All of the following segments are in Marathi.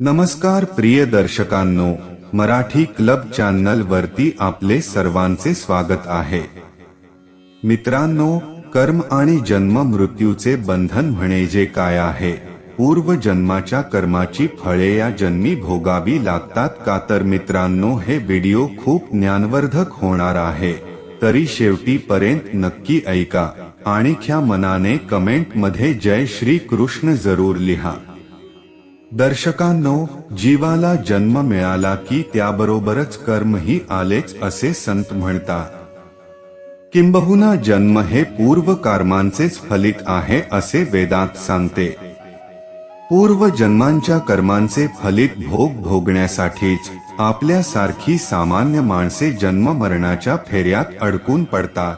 नमस्कार प्रिय दर्शकांनो मराठी क्लब चॅनल वरती आपले सर्वांचे स्वागत आहे. मित्रांनो कर्म आणि जन्म मृत्यूचे बंधन म्हणजे जे काय आहे? पूर्व जन्माच्या कर्माची फळे या जन्मी भोगावी लागतात का तर मित्रांनो हे व्हिडिओ खूप ज्ञानवर्धक होणार आहे. तरी शेवटी पर्यंत नक्की ऐका. आणि ख्या मनाने कमेंटमध्ये जय श्री कृष्ण जरूर लिहा. दर्शकांनो जीवाला जन्म मिळाला की त्याबरोबरच कर्मही आलेच असे संत म्हणतात. किंबहुना जन्म हे पूर्व कर्मांचेच फलित आहे असे वेदांत सांगते. पूर्व जन्मांच्या कर्मांचे फलित भोग भोगण्यासाठीच आपल्यासारखी सामान्य माणसे जन्म मरणाच्या फेऱ्यात अडकून पडतात.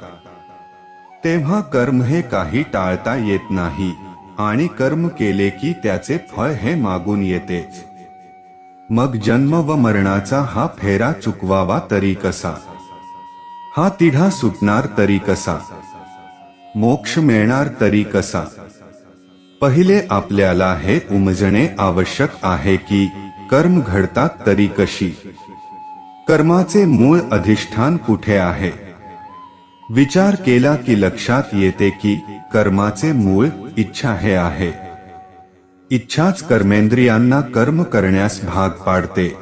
तेव्हा कर्म हे काही टाळता येत नाही. आणि कर्म केले की त्याचे फळ हे मागून येते. मग जन्म व मरणाचा हा फेरा चुकवावा तरी कसा? हा तिढा सुटणार तरी कसा? मोक्ष मिळणार तरी कसा? पहिले आपल्याला हे उमजणे आवश्यक आहे की कर्म घडतात तरी कशी? कर्माचे मूळ अधिष्ठान कुठे आहे? विचार केला की लक्षात येते की कर्माचे मूळ इच्छा हे आहे. इच्छाच कर्मेंद्रियांना कर्म करण्यास भाग पाडते.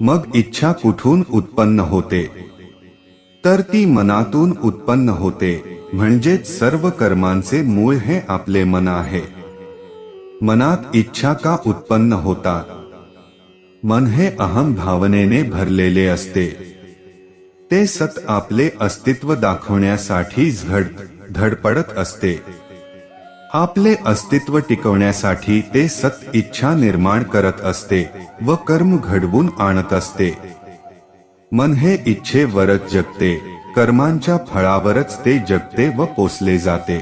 मग इच्छा कुठून उत्पन्न होते? तर ती मनातून उत्पन्न होते, म्हणजेच सर्व कर्मांचे मूळ हे आपले मन आहे. मनात इच्छा का उत्पन्न होतात मन हे अहम भावनेने भरलेले असते. ते सत आपले अस्तित्व दाखवण्यासाठी झड धडपडत असते. आपले अस्तित्व टिकवण्यासाठी ते सत इच्छा निर्माण करत असते व कर्म घडवून आणत असते. मन हे इच्छेवरच जगते कर्मांच्या फळावरच ते जगते व पोसले जाते.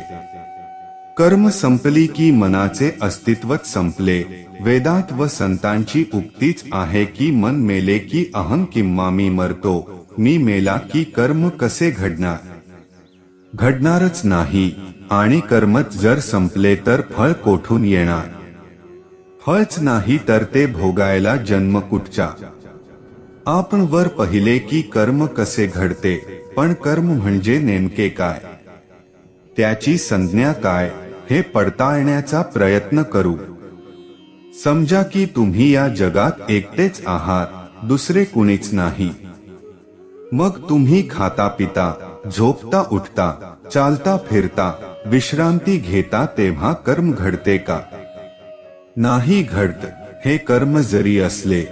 कर्म संपली की मनाचे अस्तित्वच संपले वेदांत व संतांची उक्तीच आहे की मन मेले की अहम किंवा मी मरतो मी मेला की कर्म कसे घडणार? घडणारच नाही आणि कर्मच जर संपले तर फळ कोठून येणार? फळच नाही तर ते भोगायला जन्म कुठचा? आपण वर पहिले की कर्म कसे घडते पण कर्म म्हणजे नेमके काय? त्याची संज्ञा काय हे पडताळण्याचा प्रयत्न करू. समजा की तुम्ही या जगात एकटेच आहात दुसरे कुणीच नाही. मग तुम्ही खाता पिता झोपता उठता चालता फिरता विश्रांती घेता तेव्हा कर्म घडते का? नाही घडत हे कर्म जरी असले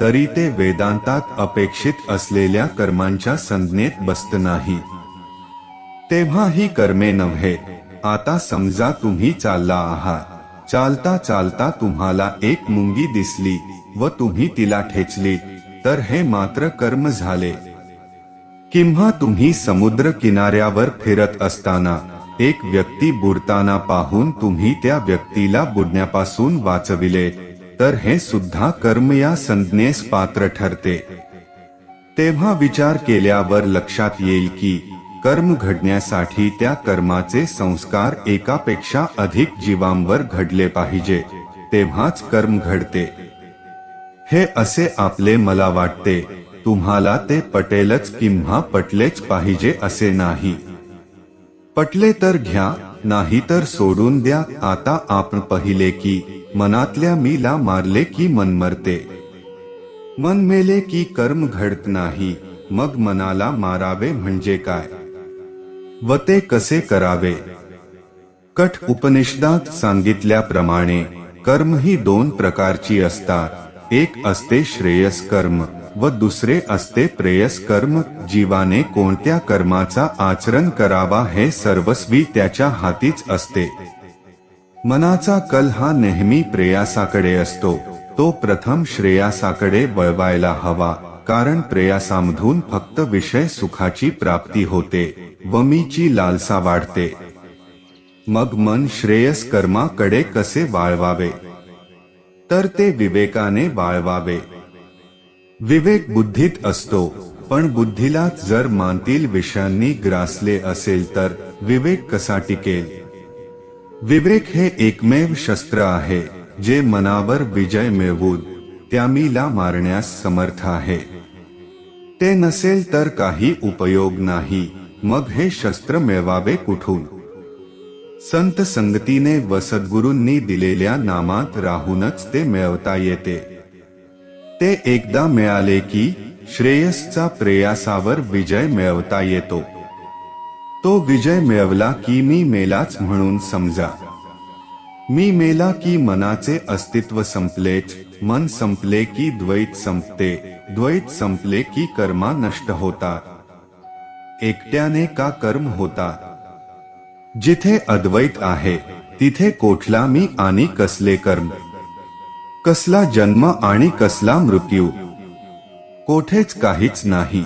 तरी ते वेदांतात अपेक्षित असलेल्या कर्मांच्या संज्ञेत बसत नाही तेव्हा ही कर्मे नव्हे आता समजा तुम्ही चालला आहात चालता चालता तुम्हाला एक मुंगी दिसली व तुम्ही तिला ठेचली तर हे मात्र कर्म झाले. किंवा तुम्ही समुद्र किनाऱ्यावर फिरत असताना एक व्यक्ती बुडताना पाहून तुम्ही त्या व्यक्तीला बुडण्यापासून वाचविले तर हे सुद्धा कर्म या संज्ञेस पात्र ठरते. तेव्हा विचार केल्यावर लक्षात येईल की कर्म घडण्यासाठी त्या कर्माचे संस्कार एकापेक्षा अधिक जीवांवर घडले पाहिजे तेव्हाच कर्म घडते. हे असे आपले मला वाटते. तुम्हाला ते पटेलच किंवा पटलेच पाहिजे असे नाही. पटले तर घ्या नाही तर सोडून द्या. आता आपण पाहिले की मनातल्या मीला मारले की मन मरते. मन मेले की कर्म घडत नाही. मग मनाला मारावे म्हणजे काय? व ते कसे करावे? कठ उपनिषदात सांगितल्याप्रमाणे कर्म ही दोन प्रकारची असतात. एक असते श्रेयस कर्म व दुसरे असते प्रेयस कर्म जीवाने कोणत्या कर्माचा आचरण करावा हे सर्वस्वी त्याच्या हातीच असते. मनाचा कल हा नेहमी प्रेयासाकडे असतो. तो प्रथम श्रेयासाकडे वळवायला हवा कारण प्रेयासामधून फक्त विषय सुखाची प्राप्ती होते व मीची लालसा वाढते. मग मन श्रेयस कर्माकडे कसे वाळवावे? तर ते विवेकाने वाळवावे. विवेक बुद्धीत असतो पण बुद्धीला जर मानतील विषयांनी ग्रासले असेल तर विवेक कसा टिकेल? विवेक हे एकमेव शस्त्र आहे जे मनावर विजय मिळवून त्यामीला मारण्यास समर्थ आहे. ते नसेल तर काही उपयोग नाही मग हे शस्त्र मिळवावे कुठून? संत संगतीने व सद्गुरूंनी दिलेल्या नामात राहूनच ते मिळवता येते. ते एकदा मिळाले की श्रेयसचा प्रेयासावर विजय मिळवता येतो. तो विजय मिळवला की मी मेलाच म्हणून समजा. मी मेला की मनाचे अस्तित्व संपलेच मन संपले की द्वैत संपते द्वैत संपले की कर्मा नष्ट होतात एकट्याने का कर्म होतात जिथे अद्वैत आहे तिथे कोठला मी आणि कसले कर्म? कसला जन्म आणि कसला मृत्यू? कोठेच काहीच नाही.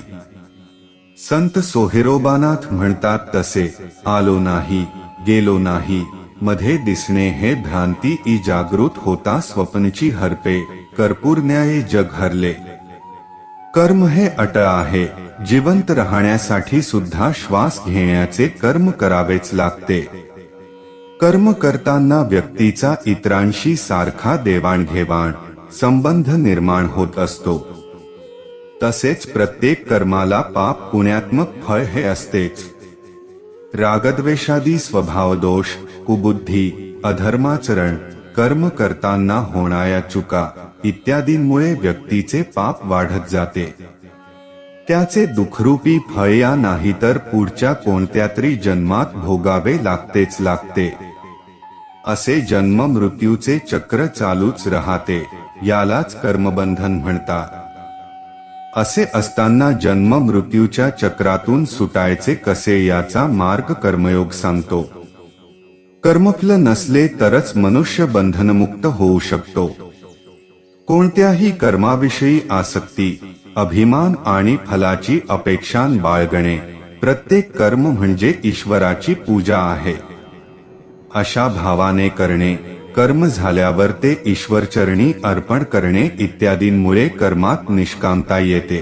संत सोहेरोबानाथ म्हणतात तसे आलो नाही गेलो नाही मध्ये दिसणे हे भ्रांती ई जागृत होता स्वप्नची हरपे कर्पूरन्याये जग हरले. कर्म हे अट आहे जिवंत राहण्यासाठी सुद्धा श्वास घेण्याचे कर्म करावेच लागते. कर्म करताना व्यक्तीचा इतरांशी सारखा देवाणघेवाण संबंध निर्माण होत असतो. तसेच प्रत्येक कर्माला पाप पुण्यात्मक फळ हे असतेच. रागद्वेषादी स्वभाव दोष कुबुद्धी अधर्माचरण कर्म करताना होणाऱ्या चुका इत्यादींमुळे व्यक्तीचे पाप वाढत जाते. त्याचे दुखरूपी फळ या नाही तर पुढच्या कोणत्या तरी जन्मात भोगावे लागतेच लागते. असे जन्म मृत्यूचे चक्र चालूच राहते यालाच कर्मबंधन म्हणतात. असे असताना जन्म मृत्यूच्या चक्रातून सुटायचे कसे याचा मार्ग कर्मयोग सांगतो. कर्मफल नसले तरच मनुष्य बंधनमुक्त होऊ शकतो. कोणत्याही कर्माविषयी आसक्ती अभिमान आणि फलाची अपेक्षा बाळगणे प्रत्येक कर्म म्हणजे ईश्वराची पूजा आहे. अशा भावाने करणे कर्म झाल्यावर ते ईश्वरचरणी अर्पण करणे इत्यादींमुळे कर्मात निष्कामता येते.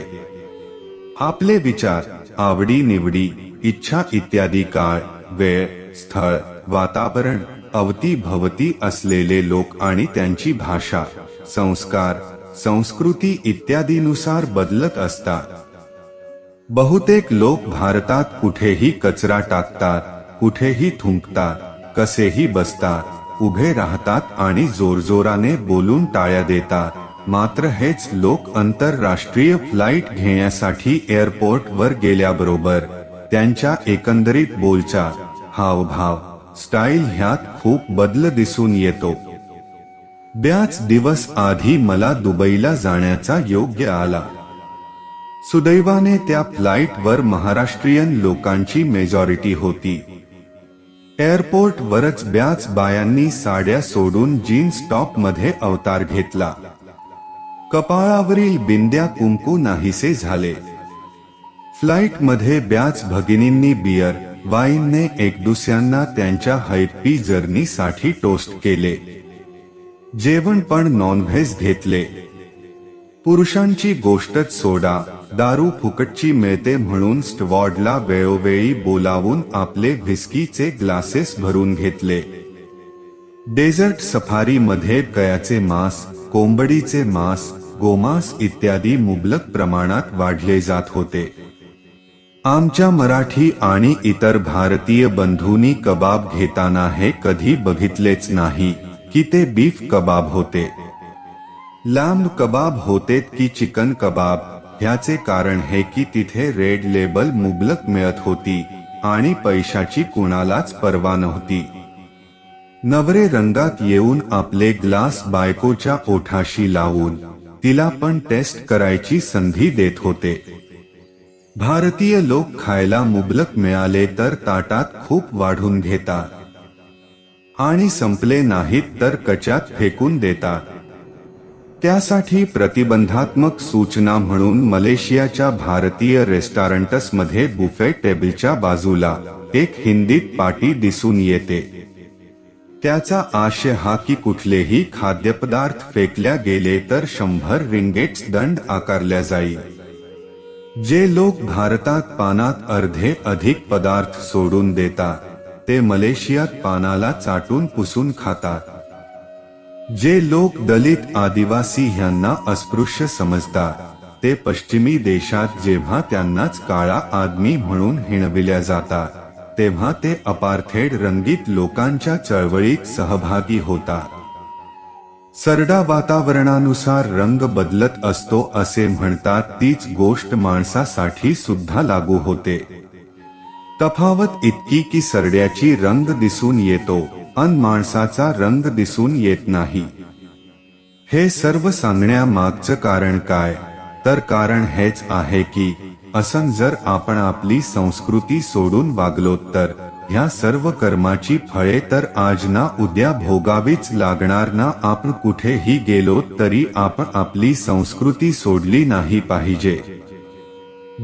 आपले विचार आवडी निवडी इच्छा इत्यादी काळ वेळ स्थळ वातावरण अवती भवती असलेले लोक आणि त्यांची भाषा संस्कार संस्कृती इत्यादीनुसार बदलत असतात. बहुतेक लोक भारतात कुठेही कचरा टाकतात कुठेही थुंकतात कसेही बसतात उभे राहतात आणि जोरजोराने बोलून टाळ्या देतात. मात्र हेच लोक आंतरराष्ट्रीय फ्लाईट घेण्यासाठी एअरपोर्ट वर गेल्याबरोबर त्यांच्या एकंदरीत बोलचा हावभाव स्टाईल ह्यात खूप बदल दिसून येतो. ब्याच दिवस आधी मला दुबईला जाण्याचा योग्य आला. सुदैवाने त्या फ्लाईटवर महाराष्ट्रीयन लोकांची मेजॉरिटी होती. एअरपोर्ट वरच ब्याच बायांनी साड्या सोडून जीन्स टॉपमध्ये अवतार घेतला. कपाळावरील बिंद्या कुंकू नाहीसे झाले. फ्लाइटमध्ये ब्याच भगिनींनी बियर वाईनने एक दुसऱ्यांना त्यांच्या हैप्पी जर्नीसाठी टोस्ट केले. जेवण पण नॉनव्हेज घेतले. पुरुषांची गोष्टच सोडा. दारू फुकटची मिळते म्हणून स्टवॉर्डला वेळोवेळी बोलावून आपले व्हिस्कीचे ग्लासेस भरून घेतले. डेझर्ट सफारी मध्ये गयाचे मांस कोंबडीचे मांस गोमांस इत्यादी मुबलक प्रमाणात वाढले जात होते. आमच्या मराठी आणि इतर भारतीय बंधूंनी कबाब घेताना हे कधी बघितलेच नाही की ते बीफ कबाब होते. लांब कबाब होते की चिकन कबाब ह्याचे कारण हे की तिथे रेड लेबल मुबलक मिळत होती आणि पैशाची कुणालाच पर्वा नव्हती. नवरे रंगात येऊन आपले ग्लास बायकोच्या ओठाशी लावून तिला पण टेस्ट करायची संधी देत होते. भारतीय लोक खायला मुबलक मिळाले तर ताटात खूप वाढून घेतात आणि संपले नाहीत तर कच्यात फेकून देतात त्यासाठी प्रतिबंधात्मक सूचना म्हणून मलेशियाच्या भारतीय रेस्टॉरंटसमध्ये बुफे टेबलच्या बाजूला एक हिंदीत पाटी दिसून येते. त्याचा आशय हा की कुठलेही खाद्यपदार्थ फेकल्या गेले तर शंभर रिंगेट्स दंड आकारल्या जाईल. जे लोक भारतात पानात अर्धे अधिक पदार्थ सोडून देतात ते मलेशियात पानाला चाटून पुसून खातात. जे लोक दलित आदिवासी ह्यांना अस्पृश्य समजतात ते पश्चिमी देशात जेव्हा त्यांनाच काळा आदमी म्हणून हिणविल्या जातात तेव्हा ते अपार्थेड रंगीत लोकांच्या चळवळीत सहभागी होतात. सरडा वातावरणानुसार रंग बदलत असतो असे म्हणतात तीच गोष्ट माणसासाठी सुद्धा लागू होते. तफावत इतकी की सरड्याची रंग दिसून येतो. अन माणसाचा रंग दिसून येत नाही. हे सर्व सांगण्यामागचं कारण काय? तर कारण हेच आहे की असं जर आपण आपली संस्कृती सोडून वागलो तर ह्या सर्व कर्माची फळे तर आज ना उद्या भोगावीच लागणार ना आपण कुठेही गेलो तरी आपण आपली संस्कृती सोडली नाही पाहिजे.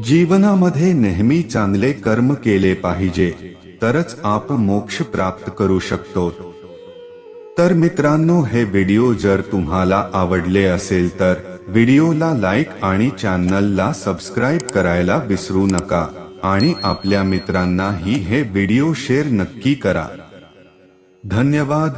जीवनामध्ये नेहमी चांगले कर्म केले पाहिजे. तरच आपण मोक्ष प्राप्त करू शकतो. तर मित्रांनो हे व्हिडिओ जर तुम्हाला आवडले असेल तर व्हिडिओला लाईक आणि चॅनलला सबस्क्राईब करायला विसरू नका आणि आपल्या मित्रांनाही हे व्हिडिओ शेअर नक्की करा. धन्यवाद.